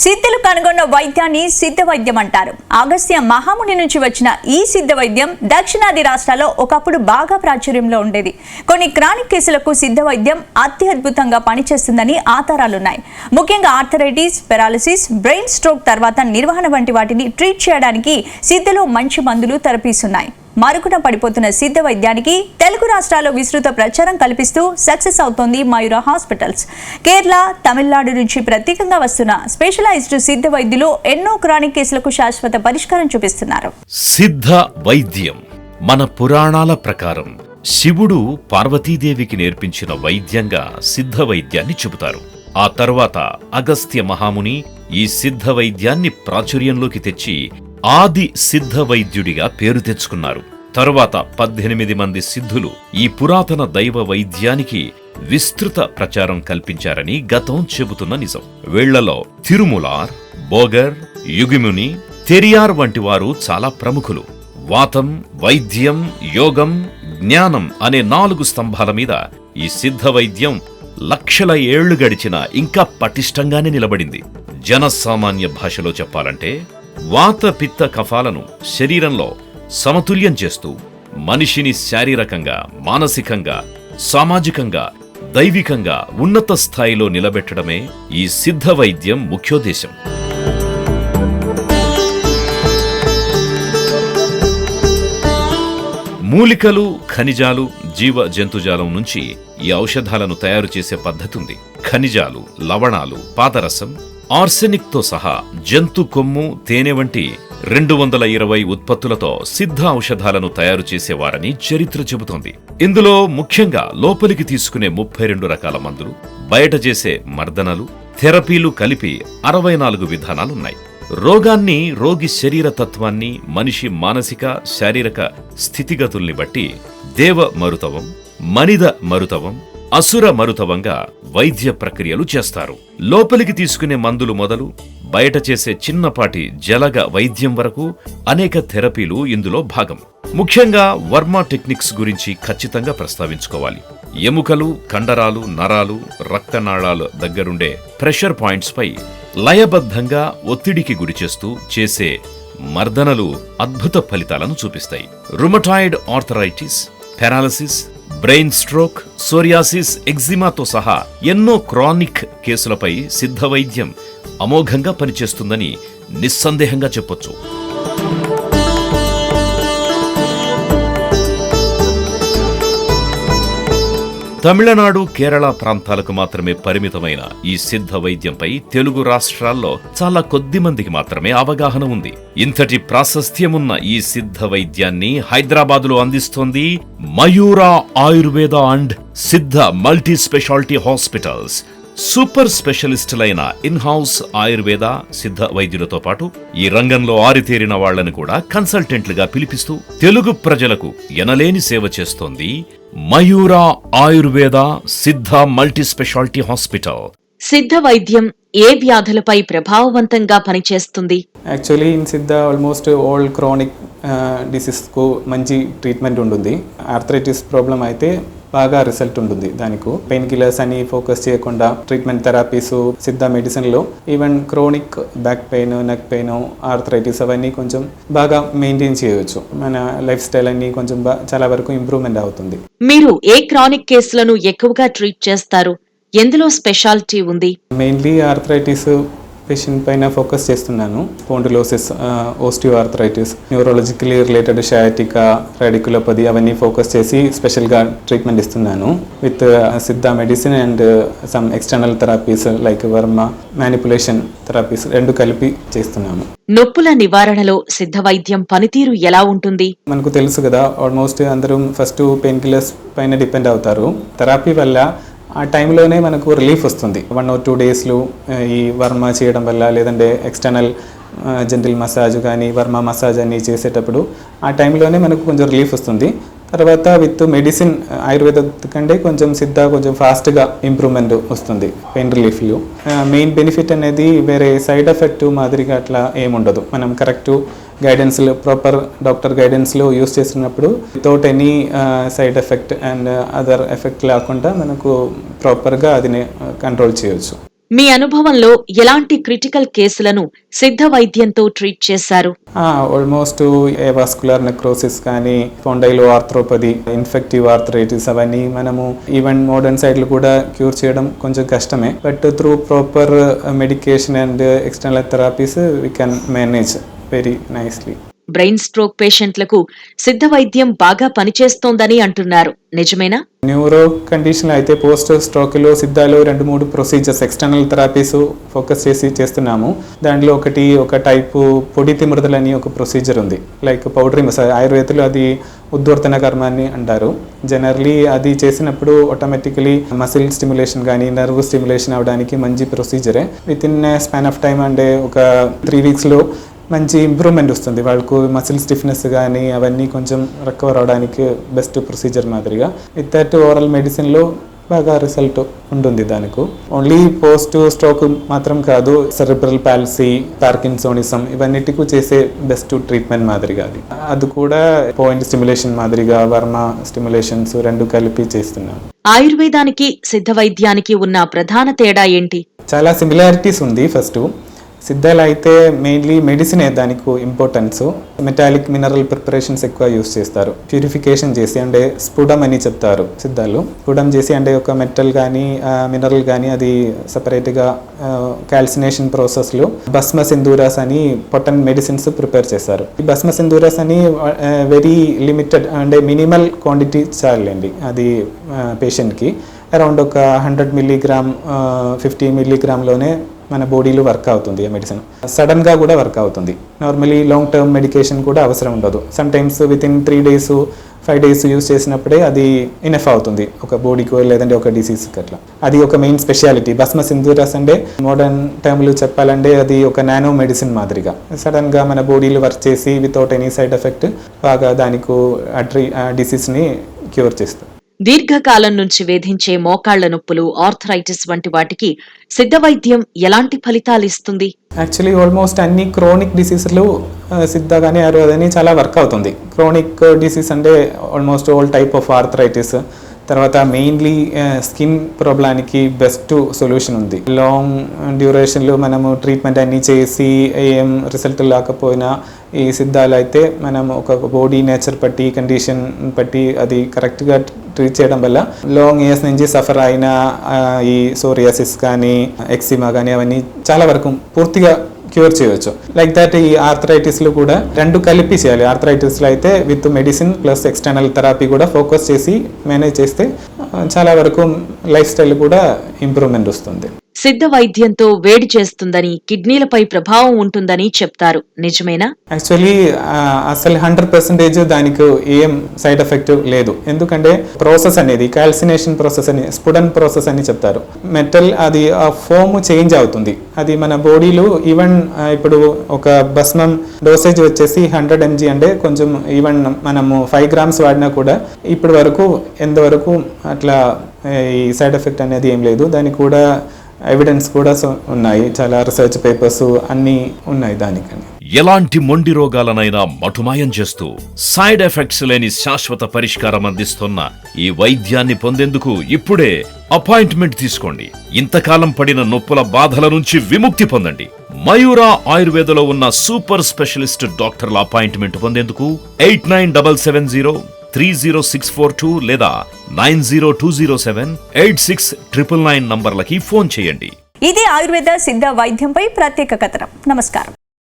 సిద్ధులు కనుగొన్న వైద్యాన్ని సిద్ధ వైద్యం అంటారు. అగస్త్య మహాముని నుంచి వచ్చిన ఈ సిద్ధ వైద్యం దక్షిణాది రాష్ట్రాల్లో ఒకప్పుడు బాగా ప్రాచుర్యంలో ఉండేది. కొన్ని క్రానిక్ కేసులకు సిద్ధ వైద్యం అత్యద్భుతంగా పనిచేస్తుందని ఆధారాలున్నాయి. ముఖ్యంగా ఆర్థరైటిస్ పెరాలసిస్ బ్రెయిన్ స్ట్రోక్ తర్వాత నిర్వహణ వంటి వాటిని ట్రీట్ చేయడానికి సిద్ధలో మంచి మందులు తెరపీస్తున్నాయి. మరుగున పడిపోతున్న సిద్ధ వైద్యానికి తెలుగు రాష్ట్రాల్లో విస్తృత ప్రచారం కల్పిస్తూ సక్సెస్ అవుతోంది మయూర హాస్పిటల్స్. కేరళ తమిళనాడు నుంచి ప్రత్యేకంగా వస్తున్న స్పెషలైజ్డ్ సిద్ధ వైద్యులు ఎన్నో క్రానిక్ కేసులకు శాశ్వత పరిష్కారం చూపిస్తున్నారు. సిద్ధ వైద్యం మన పురాణాల ప్రకారం శివుడు పార్వతీదేవికి నేర్పించిన వైద్యంగా సిద్ధ వైద్యాన్ని చెబుతారు. ఆ తర్వాత అగస్త్య మహాముని ఈ సిద్ధ వైద్యాన్ని ప్రాచుర్యంలోకి తెచ్చి ఆది సిద్ధ వైద్యుడిగా పేరు తెచ్చుకున్నారు. తరువాత పద్దెనిమిది మంది సిద్ధులు ఈ పురాతన దైవ వైద్యానికి విస్తృత ప్రచారం కల్పించారని గతం చెబుతున్న నిజం. వీళ్ళలో తిరుములార్ బోగర్ యుగిముని తెరియార్ వంటి వారు చాలా ప్రముఖులు. వాతం వైద్యం యోగం జ్ఞానం అనే నాలుగు స్తంభాల మీద ఈ సిద్ధ వైద్యం లక్షల ఏళ్ళు గడిచిన ఇంకా పటిష్టంగానే నిలబడింది. జనసామాన్య భాషలో చెప్పాలంటే వాత పిత్త కఫాలను శరీరంలో సమతుల్యం చేస్తూ మనిషిని శారీరకంగా మానసికంగా సామాజికంగా దైవికంగా ఉన్నత స్థాయిలో నిలబెట్టడమే ఈ సిద్ధ వైద్యం ముఖ్యోద్దేశం. మూలికలు ఖనిజాలు జీవ జంతుజాలం నుంచి ఈ ఔషధాలను తయారు చేసే పద్ధతి ఉంది. ఖనిజాలు లవణాలు పాదరసం ఆర్సెనిక్తో సహా జంతు కొమ్ము తేనె వంటి రెండు వందల ఇరవై ఉత్పత్తులతో సిద్ధ ఔషధాలను తయారు చేసేవారని చరిత్ర చెబుతోంది. ఇందులో ముఖ్యంగా లోపలికి తీసుకునే ముప్పై రెండు రకాల మందులు బయట చేసే మర్దనలు థెరపీలు కలిపి అరవై నాలుగు విధానాలున్నాయి. రోగాన్ని రోగి శరీర తత్వాన్ని మనిషి మానసిక శారీరక స్థితిగతుల్ని బట్టి దేవ మరుతవం మనిద మరుతవం అసుర మరుతవంగా వైద్య ప్రక్రియలు చేస్తారు. లోపలికి తీసుకునే మందులు మొదలు బయట చేసే చిన్నపాటి జలగ వైద్యం వరకు అనేక థెరపీలు ఇందులో భాగం. ముఖ్యంగా వర్మ టెక్నిక్స్ గురించి ఖచ్చితంగా ప్రస్తావించుకోవాలి. ఎముకలు కండరాలు నరాలు రక్తనాళాల దగ్గరుండే ప్రెషర్ పాయింట్స్ పై లయబద్ధంగా ఒత్తిడికి గురిచేస్తూ చేసే మర్దనలు అద్భుత ఫలితాలను చూపిస్తాయి. Rheumatoid arthritis paralysis brain stroke psoriasis ఎగ్జిమాతో సహా ఎన్నో క్రానిక్ కేసులపై సిద్ధ వైద్యం అమోఘంగా పనిచేస్తుందని నిస్సందేహంగా చెప్పొచ్చు. తమిళనాడు కేరళ ప్రాంతాలకు మాత్రమే పరిమితమైన ఈ సిద్ధ వైద్యంపై తెలుగు రాష్ట్రాల్లో చాలా కొద్ది మందికి మాత్రమే అవగాహన ఉంది. ఇంతటి ప్రాశస్త్యమున్న ఈ సిద్ధ వైద్యాన్ని హైదరాబాదులో అందిస్తోంది Mayura Ayurveda and Siddha multi speciality hospitals. Super స్పెషలిస్టులైన in house Ayurveda Siddha వైద్యులతో పాటు ఈ రంగంలో ఆరితేరిన వాళ్ళను కూడా కన్సల్టెంట్లుగా పిలిపిస్తూ తెలుగు ప్రజలకు ఎనలేని సేవ చేస్తోంది మయూరా ఆయుర్వేద సిద్ధ మల్టీ స్పెషాలిటీ హాస్పిటల్. సిద్ధ వైద్యం ఏ వ్యాధులపై ప్రభావవంతంగా పనిచేస్తుంది? Actually in Siddha almost all chronic డిసీజ్కు మంచి ట్రీట్మెంట్ ఉంటుంది. ఆర్థరైటిస్ ప్రాబ్లం అయితే బాగా రిజల్ట్ ఉంటుంది దానికి. పెయిన్ కిల్లర్స్ అని ఫోకస్ చేయకుండా ట్రీట్మెంట్ థెరపీస్ సిద్ధ మెడిసిన్లో even chronic back pain neck pain arthritis అవన్నీ కొంచెం బాగా మెయింటైన్ చేయవచ్చు మన లైఫ్ స్టైల్ అన్ని కొంచెం చాలా వరకు ఇంప్రూవ్మెంట్ అవుతుంది. మీరు ఏ క్రానిక్ కేసులను ఎక్కువగా ట్రీట్ చేస్తారు? ఎందులో స్పెషాలిటీ ఉంది? మెయిన్లీ ఆర్థరైటిస్ పేషెంట్ పైన ఫోకస్ చేస్తున్నాను. Osteo arthritis neurologically related sciatica radiculopathy అవన్నీ ఫోకస్ చేసి స్పెషల్గా ట్రీట్మెంట్ ఇస్తున్నాను. With Siddha medicine and some external therapies like varma manipulation therapies రెండు కలిపి చేస్తున్నాము నొప్పుల నివారణలో సిద్ధ వైద్యం పనితీరు ఎలా ఉంటుంది? మనకు తెలుసు కదా ఆల్మోస్ట్ అందరూ ఫస్ట్ పెయిన్ కిల్లర్స్ పైన డిపెండ్ అవుతారు. థెరపీ వల్ల ఆ టైంలోనే మనకు రిలీఫ్ వస్తుంది. వన్ ఆర్ టూ డేస్లో ఈ వర్మ చేయడం వల్ల లేదంటే ఎక్స్టర్నల్ జనరల్ మసాజ్ కానీ వర్మ మసాజ్ అని చేసేటప్పుడు ఆ టైంలోనే మనకు కొంచెం రిలీఫ్ వస్తుంది. తర్వాత విత్ మెడిసిన్ ఆయుర్వేద కంటే కొంచెం సిద్ధ కొంచెం ఫాస్ట్గా ఇంప్రూవ్మెంట్ వస్తుంది. పెయిన్ రిలీఫ్లో మెయిన్ బెనిఫిట్ అనేది వేరే సైడ్ ఎఫెక్ట్ మాదిరిగా అట్లా ఏముండదు. మనం కరెక్ట్ గైడెన్స్లో ప్రాపర్ డాక్టర్ గైడెన్స్లో యూస్ చేసినప్పుడు without any side effect and other effect లేకుండా మనకు ప్రాపర్గా అది కంట్రోల్ చేయొచ్చు. మీ అనుభవంలో ఎలాంటి క్రిటికల్ కేసులను సిద్ధ వైద్యంతో ట్రీట్ చేశారు? ఆల్మోస్ట్ వాస్కులర్ నెక్రోసిస్ కానీ స్పాండైలో ఆర్థ్రోపది ఇన్ఫెక్టివ్ ఆర్థరైటిస్ అవన్నీ మనము ఈవెన్ మోడర్న్ సైడ్లు కూడా క్యూర్ చేయడం కొంచెం కష్టమే. But through proper medication and external therapies we can manage very nicely brain stroke పేషెంట్లకు సిద్ధ వైద్యం బాగా పనిచేస్తోందని అంటున్నారు. నిజమేనా? న్యూరో కండిషన్ అయితే పోస్ట్ స్ట్రోక్లో సిద్ధాలు రెండు మూడు ప్రొసీజర్స్ ఎక్స్టర్నల్ థెరపీస్ ఫోకస్ చేసి చేస్తున్నాము. దాంట్లో ఒకటి ఒక టైపు పొడి తిమృదలని ఒక ప్రొసీజర్ ఉంది. లైక్ పౌడరీ మసాజ్ ఆయుర్వేదలో అది ఉద్వర్తన కర్మ అని అంటారు. జనరలీ అది చేసినప్పుడు ఆటోమేటికలీ మసిల్ స్టిమ్యులేషన్ కానీ నర్వ్ స్టిమ్యులేషన్ అవడానికి మంచి ప్రొసీజరే within span of time అంటే ఒక త్రీ వీక్స్లో మంచి ఇంప్రూవ్మెంట్ వస్తుంది. వాళ్ళకు మసిల్ స్టిఫ్నెస్ కానీ అవన్నీ కొంచెం రికవర్ అవడానికి బెస్ట్ ప్రొసీజర్ మాదిరిగా. విత్ దట్ ఓరల్ మెడిసిన్లో బాగా రిజల్ట్ ఉంటుంది దానికి. ఓన్లీ పోస్ట్ స్ట్రోక్ మాత్రం కాదు సెరిబ్రల్ పాలసీ పార్కిన్సోనిజం ఇవన్నిటికీ చేసే బెస్ట్ ట్రీట్మెంట్ మాదిరిగా అది. అది కూడా పాయింట్ స్టిమ్యులేషన్ మాదిరిగా వర్మ స్టిమ్యులేషన్స్ రెండు కలిపి చేస్తున్నాం ఆయుర్వేదానికి సిద్ధ వైద్యానికి ఉన్న ప్రధాన తేడా ఏంటి? చాలా సిమిలారిటీస్ ఉంది ఫస్ట్ సిద్ధాలు అయితే మెయిన్లీ మెడిసినే దానికి ఇంపార్టెన్స్ మెటాలిక్ మినరల్ ప్రిపరేషన్స్ ఎక్కువ యూస్ చేస్తారు. ప్యూరిఫికేషన్ చేసి అంటే స్ఫుడం అని చెప్తారు సిద్ధాలు. స్ఫుడం చేసి అంటే ఒక మెటల్ కానీ మినరల్ కానీ అది సపరేట్గా క్యాల్సినేషన్ ప్రాసెస్లో భస్మ సింధూరాస్ అని పొటన్ మెడిసిన్స్ ప్రిపేర్ చేస్తారు. ఈ భస్మ సింధూరాస్ అని వెరీ లిమిటెడ్ అంటే మినిమల్ క్వాంటిటీ చాలండి. అది పేషెంట్కి అరౌండ్ ఒక హండ్రెడ్ మిల్లీగ్రామ్ ఫిఫ్టీ మిల్లీగ్రామ్లోనే మన బాడీలో వర్క్ అవుతుంది ఆ మెడిసిన్ సడన్గా కూడా వర్క్ అవుతుంది. నార్మలీ లాంగ్ టర్మ్ మెడికేషన్ కూడా అవసరం ఉండదు. Sometimes within three days five days use చేసినప్పుడే అది ఇనఫ్ అవుతుంది. ఒక బాడీకి లేదంటే ఒక డిసీజ్కి అట్లా. అది ఒక మెయిన్ స్పెషాలిటీ భస్మ సింధూరస్ అంటే మోడర్న్ టర్మ్లు చెప్పాలంటే అది ఒక నానో మెడిసిన్ మాదిరిగా. సడన్గా మన బాడీలో వర్క్ చేసి వితౌట్ ఎనీ సైడ్ ఎఫెక్ట్ బాగా దానికి ఆ ట్రీ ఆ డిసీజ్ని క్యూర్ చేస్తుంది. దీర్ఘకాలం నుంచి వేధించే మోకాళ్ళ నొప్పులు ఆర్థరైటిస్ వంటి వాటికి సిద్ధ వైద్యం ఎలాంటి ఫలితాలిస్తుంది యాక్చువల్లీ ఆల్మోస్ట్ అన్ని క్రోనిక్ డిసీజ్లు సిద్ధ కానీ ఆయుర్వేదని చాలా వర్క్ అవుతుంది. క్రోనిక్ డిసీజ్ అంటే almost all type of arthritis తర్వాత మెయిన్లీ స్కిన్ ప్రాబ్లానికి బెస్ట్ సొల్యూషన్ ఉంది. లాంగ్ డ్యూరేషన్లో మనము ట్రీట్మెంట్ అన్నీ చేసి ఏం రిజల్ట్ లేకపోయినా ఈ సిద్ధాలు అయితే మనం ఒక బాడీ నేచర్ బట్టి కండిషన్ బట్టి అది కరెక్ట్గా ట్రీట్ చేయడం వల్ల లాంగ్ ఇయర్స్ నుంచి సఫర్ అయిన ఈ సోరియాసిస్ కానీ ఎక్సిమా కానీ అవన్నీ చాలా వరకు పూర్తిగా క్యూర్ చేయవచ్చు. లైక్ దట్ ఈ ఆర్థరైటిస్లు కూడా రెండు కలిపి చేయాలి. ఆర్థరైటిస్లో అయితే with medicine plus external therapy కూడా ఫోకస్ చేసి మేనేజ్ చేస్తే చాలా వరకు లైఫ్ స్టైల్ కూడా ఇంప్రూవ్మెంట్ వస్తుంది. సిద్ధ వైద్యంతో వేడి చేస్తుందని కిడ్నీలపై ప్రభావం ఉంటుందని చెప్తారు. నిజమేనా? యాక్చువల్లీ అసలు హండ్రెడ్ పర్సెంటేజ్ దానికి ఏం సైడ్ ఎఫెక్ట్ లేదు. ఎందుకంటే ప్రాసెస్ అనేది కాల్సినేషన్ ప్రాసెస్ అని స్పుడన్ ప్రాసెస్ అని చెప్తారు. మెటల్ అది ఆ ఫోమ్ చేంజ్ అవుతుంది. అది మన బాడీలో ఈవెన్ ఇప్పుడు ఒక భస్మం డోసేజ్ వచ్చేసి హండ్రెడ్ ఎంజీ అంటే కొంచెం ఈవెన్ మనము ఫైవ్ గ్రామ్స్ వాడినా కూడా ఇప్పటి వరకు ఎంతవరకు అట్లా ఈ సైడ్ ఎఫెక్ట్ అనేది ఏం లేదు. దానికి కూడా ఎవిడెన్స్ కూడా ఉన్నాయి. చాలా రీసెర్చ్ పేపర్స్ అన్నీ ఉన్నాయి దానికని. ఎలాంటి మొండి రోగాలనైనా మటుమాయం చేస్తూ సైడ్ ఎఫెక్ట్స్ లేని శాశ్వత పరిష్కారం అందిస్తున్న ఈ వైద్యాన్ని పొందేందుకు ఇప్పుడే అపాయింట్మెంట్ తీసుకోండి. ఇంతకాలం పడిన నొప్పుల బాధల నుంచి విముక్తి పొందండి. మయూరా ఆయుర్వేదలో ఉన్న సూపర్ స్పెషలిస్ట్ డాక్టర్ల అపాయింట్మెంట్ పొందేందుకు eight nine double seven zero three zero six four two లేదా nine zero two zero seven eight six triple nine నంబర్లకి phone చేయండి. ఇది ఆయుర్వేద సిద్ధ వైద్యంపై ప్రత్యేక కథనం. నమస్కారం.